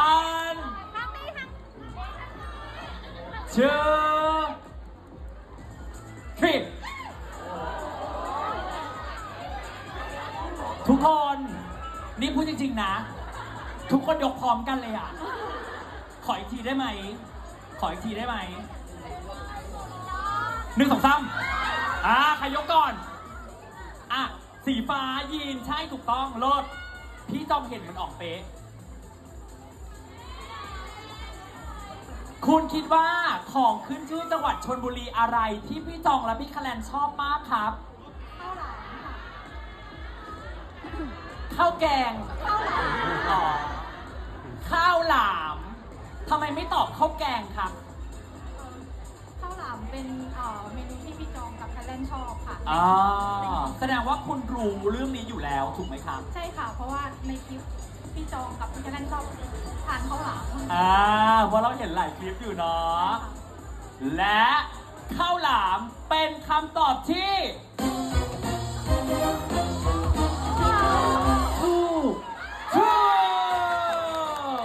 one ทางนี้ทาง two three ทุกคน นี่พูดจริงๆนะ ทุกคนยกพร้อมกันเลยอะ ขออีกทีได้ไหม ขออีกทีได้ไหมหนึ่งสองสามอ่าใครยกก่อน อะ สีฟ้ายีนใช่ถูกต้องเลิศพี่จอมเห็นมันออกเป๊ะ คุณคิดว่าของขึ้นชื่อจังหวัดชนบุรีอะไรที่พี่จองและพี่คะแนนชอบมากครับข้าวหลามค่ะข้าวแกงข้าวหลามอ๋อข้าวหลามทำไมไม่ตอบข้าวแกงครับ ข้าวหลามเป็นเอ่อเมนูที่พี่จองกับคันเล่นชอบค่ะอ่าแสดงว่าคุณรู้เรื่องนี้อยู่แล้วถูกไหมครับ ใช่ค่ะ เพราะว่าในคลิป พี่จองกับพี่คันเล่นชอบทานข้าวหลามอ่าเพราะเราเห็นหลายคลิปอยู่เนาะ และข้าวหลามเป็นคำตอบที่ถูกถูก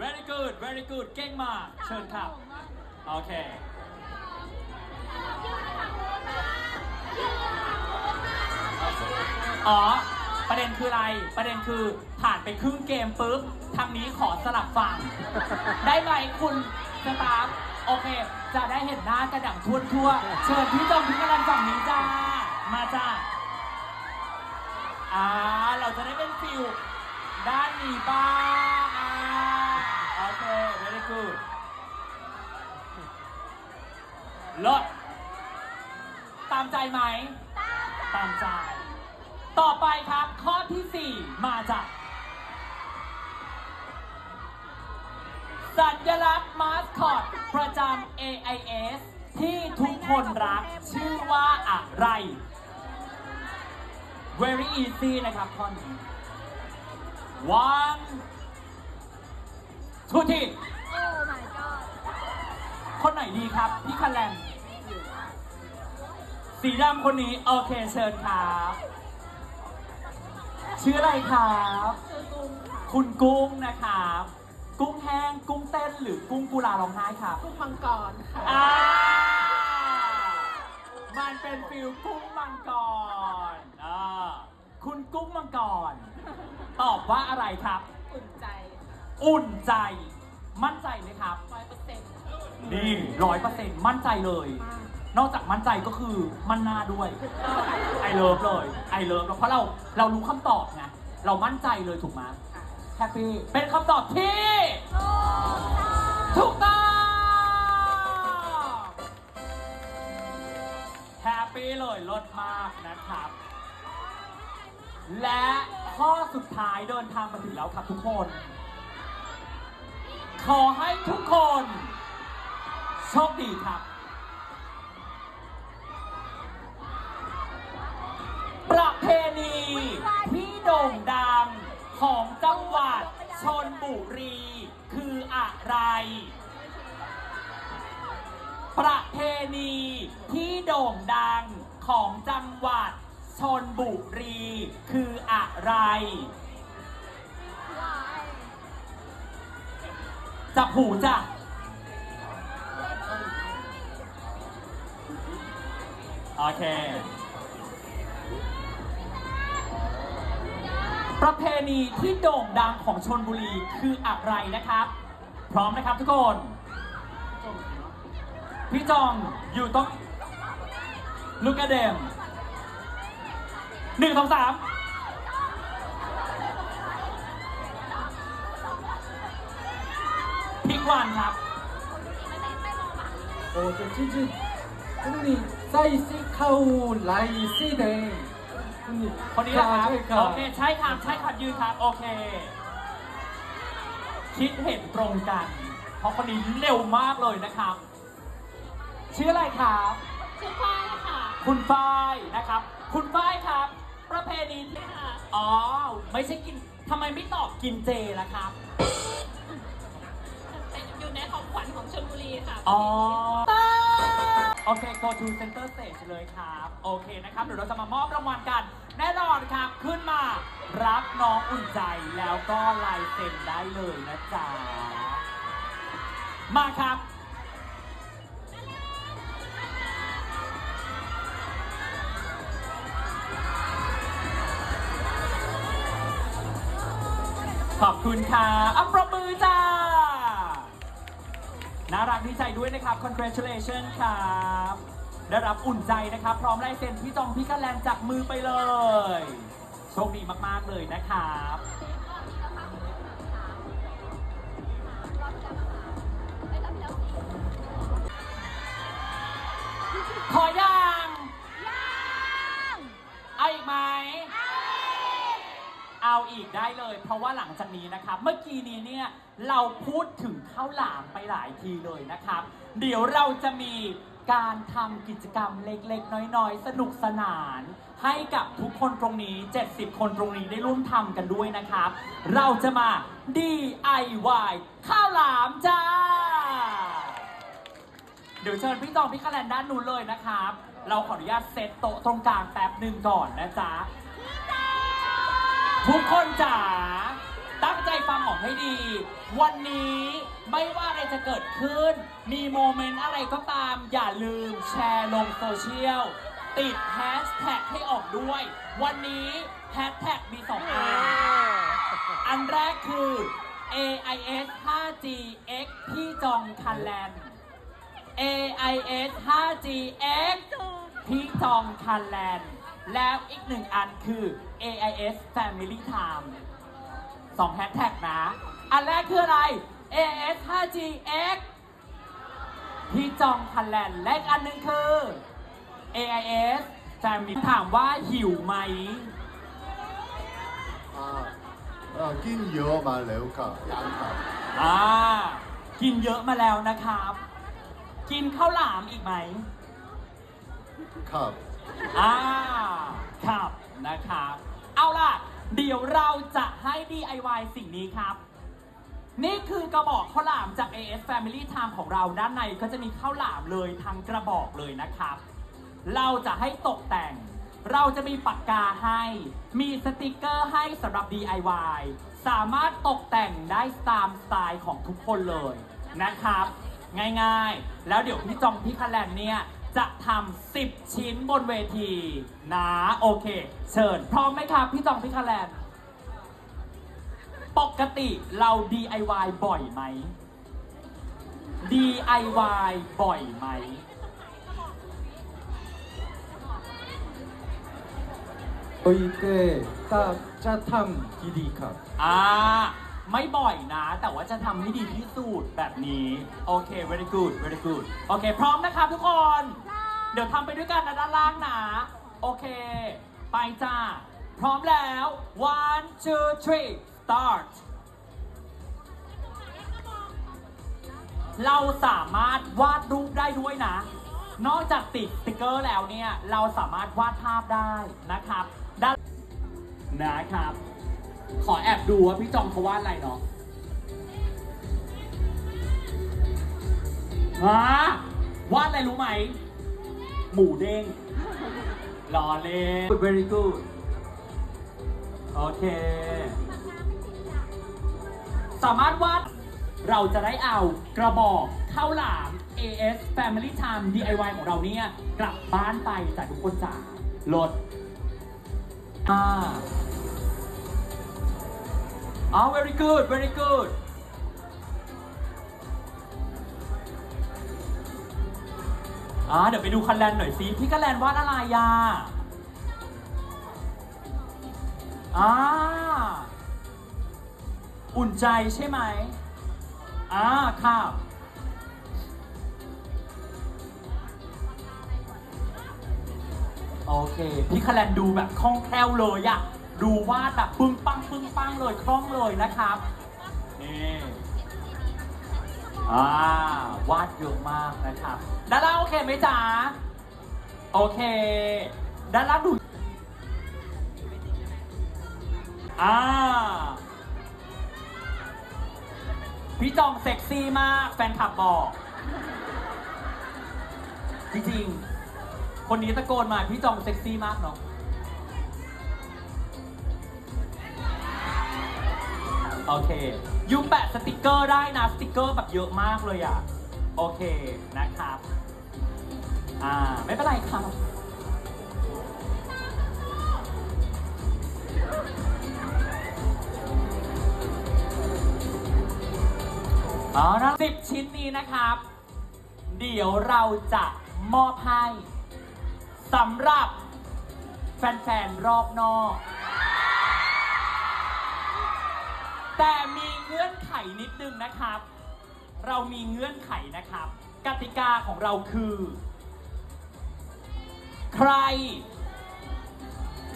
very good very good เก่งมาก เชิญครับ โอเค อ๋อ ประเด็นคืออะไร ประเด็นคือผ่านไปครึ่งเกมปุ๊บ ทางนี้ขอสลับฝั่ง ได้ไหมคุณสตาฟโอเค จะได้เห็นหน้ากระดังทั่วทั่วๆเชิญพี่จอมพี่กำลังฝั่งนี้จ้า มาจ้าอ่า เราจะได้เป็นฟิลด้านนี้บ้างอ่าโอเค very good เลิศตามใจไหม ตามใจ ต่อไปครับ ข้อที่ 4 มาจาก สัญลักษณ์มาสคอตประจำ AIS ที่ทุกคนรักชื่อว่าอะไร very easy นะครับข้อนี้ one two three โอ้ my god คนไหนดีครับ พี่คันแลนสีดำคนนี้ โอเค เชิญครับ ชื่ออะไรครับคือกุ้งค่ะคุณกุ้งนะครับ กุ้งแห้ง กุ้งเต้น หรือกุ้งกุลาร้องไห้ครับกุ้งมังกรค่ะอ่ามันเป็นฟิลกุ้งมังกรอ่าคุณกุ้งมังกร ตอบว่าอะไรครับ อุ่นใจอุ่นใจ มั่นใจไหมครับร้อยเปอร์เซ็นต์นี่ร้อยเปอร์เซ็นต์มั่นใจเลย มาก นอกจากมั่นใจก็คือมั่นหน้าด้วยไอเลิฟเลยไอเลิฟเพราะเราเรารู้คำตอบไงเรามั่นใจเลยถูกไหมแฮปปี้เป็นคำตอบที่ถูกต้องแฮปปี้เลยลดมากนะครับ และข้อสุดท้ายเดินทางมาถึงแล้วครับทุกคน ขอให้ทุกคน โชคดีครับ ประเพณีที่โด่งดังของจังหวัดชนบุรีคืออะไร ประเพณีที่โด่งดังของจังหวัดชนบุรีคืออะไร จับหูจ้ะโอเค ประเพณีที่โด่งดังของชนบุรีคืออะไรนะครับ พร้อมนะครับทุกคน พี่จองอยู่ตรงลูกกระเดมหนึ่งสองสามพิกวันครับโอ้จริงจริงนี่ใส่สีขาวลายสีแดง คนนี้นะครับใช่ครับโอเคใช่ครับใช่ครับยืนครับโอเค คิดเห็นตรงกัน เพราะคนนี้เร็วมากเลยนะครับ ชื่ออะไรครับ ชื่อฝ้ายค่ะคุณฝ้ายนะครับ คุณฝ้ายครับ ประเพณีที่ ค่ะอ๋อ ไม่ใช่กินทำไมไม่ตอบกินเจล่ะครับ เป็นอยู่ในของขวัญของชลบุรีค่ะ อ๋อ โอเค go to center stage เลยครับ โอเคนะครับเดี๋ยวเราจะมามอบรางวัลกัน แน่นอนครับ ขึ้นมา รับน้องอุ่นใจแล้วก็ลายเซ็นได้เลยนะจ๊ะ มาครับ ขอบคุณค่ะอัปรบมือจ้า น่ารักดีใจด้วยนะครับ congratulations ครับได้รับอุ่นใจนะครับ พร้อมลายเซ็นพี่จองพี่กัแลนจากมือไปเลย โชคดีมาก ๆ เลยนะครับขอยังเอาอีกไหม เอาอีกได้เลย เพราะว่าหลังจากนี้นะครับ เมื่อกี้นี้เนี่ยเราพูดถึงข้าวหลามไปหลายทีเลยนะครับ เดี๋ยวเราจะมีการทำกิจกรรมเล็กๆ น้อยๆ สนุกสนาน ให้กับทุกคนตรงนี้ 70 คนตรงนี้ได้ร่วมทำกันด้วยนะครับ เราจะมา DIY ข้าวหลามจ้า เดี๋ยวเชิญพี่จองพี่คาแลนด้านนู้นเลยนะครับ เราขออนุญาตเซตโต๊ะตรงกลางแป๊บหนึ่งก่อนนะจ๊ะ ทุกคนจ๋าตั้งใจฟังหอมให้ดี วันนี้ไม่ว่าอะไรจะเกิดขึ้น มีโมเมนต์อะไรก็ตาม อย่าลืมแชร์ลงโซเชียล ติดแฮชแท็กให้ออกด้วย วันนี้แฮชแท็กมีสองอัน อันแรกคือ AIS 5G X พี่จองคันแลนด์ AIS 5G X พี่จองคันแลนด์แล้วอีกหนึ่งอันคือ AIS Family Time สองแฮชแท็กนะ อันแรกคืออะไร AIS 5G X พี่จองคันแลนด์และอีกอันหนึ่งคือ AIS Family ถามว่าหิวไหมอ่าเอ่อกินเยอะมาแล้วค่ะยังครับอ่า กินเยอะมาแล้วนะครับ กินข้าวหลามอีกไหมครับอ่า ครับนะครับ เอาล่ะ เดี๋ยวเราจะให้ DIY สิ่งนี้ครับ นี่คือกระบอกข้าวหลามจาก AS Family Time ของเราด้านในก็จะมีข้าวหลามเลยทั้งกระบอกเลยนะครับ เราจะให้ตกแต่ง เราจะมีปากกาให้ มีสติกเกอร์ให้สำหรับ DIY สามารถตกแต่งได้ตามสไตล์ของทุกคนเลยนะครับ ง่ายๆ แล้วเดี๋ยวพี่จองพี่คาแลนเนี่ย จะทำ10 ชิ้นบนเวทีนะโอเค เชิญ พร้อมไหมครับ พี่จองพี่คาแลน ปกติเรา DIY บ่อยไหม DIY บ่อยไหม 저희 때 딱 짜탐 디디 컵 อ่า ไม่บ่อยนะ แต่ว่าจะทำให้ดีที่สุดแบบนี้ โอเค very good very good โอเค พร้อมนะครับทุกคน เดี๋ยวทำไปด้วยกันนะด้านล่างนะ โอเค ไปจ้า พร้อมแล้ว one two three start เราสามารถวาดรูปได้ด้วยนะ นอกจากติดสติกเกอร์แล้วเนี่ย เราสามารถวาดภาพได้นะครับด้านนะครับ ขอแอบดูว่าพี่จองเขาวาดอะไรเนาะฮะวาดอะไรรู้ไหม หมูเด้งรอเล่น very good โอเค สามารถวาด เราจะได้เอากระบอกข้าวหลาม AS Family Time DIY ของเราเนี่ย กลับบ้านไปจากทุกคนจ๋าลดอ่า อ๋อ very good very good อ่าเดี๋ยวไปดูคันแลนหน่อยสิพี่คันแลนวาดอะไรอะอ่าอุ่นใจใช่ไหมอ่าครับโอเค พี่คะแนนดูแบบคล่องแคล่วเลยอะ ดูวาดแบบปึ้งปังปึ้งปังเลยคล่องเลยนะครับนี่อ่าวาดเยอะมากนะครับด้านล่างโอเคไหมจ๊ะโอเคด้านล่างดูอ่าพี่จองเซ็กซี่มากแฟนคลับบอก จริงๆ คนนี้ตะโกนมาพี่จองเซ็กซี่มากเนาะ โอเคยูแปะสติกเกอร์ได้นะสติกเกอร์แบบเยอะมากเลยอะ โอเคนะครับ อ่า ไม่เป็นไรครับเอาละสิบชิ้นนี้นะครับ เดี๋ยวเราจะมอบให้สำหรับแฟน ๆ รอบนอก แต่มีเงื่อนไขนิดนึงนะครับ เรามีเงื่อนไขนะครับ กติกาของเราคือ ใคร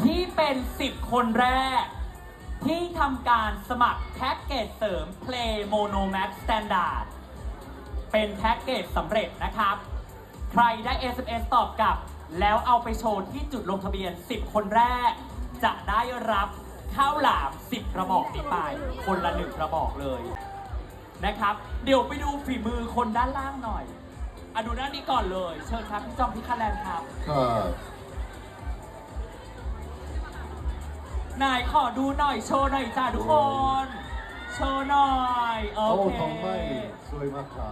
ที่เป็น 10 คนแรก ที่ทำการสมัครแพ็กเกจเสริม Play Mono Max Standard เป็นแพ็กเกจสำเร็จนะครับ ใครได้ SMS ตอบกลับ แล้วเอาไปโชว์ที่จุดลงทะเบียน 10 คนแรก จะได้รับ ข้าวหลาม10กระบอกนี้ไป คนละหนึ่งกระบอกเลยนะครับ เดี๋ยวไปดูฝีมือคนด้านล่างหน่อยอะดูด้านนี้ก่อนเลย เชิญครับพี่จอมพี่คาแลนครับนายขอดูหน่อยโชว์หน่อยจ้าทุกคน โชว์หน่อย โอเคสวยมากค่ะ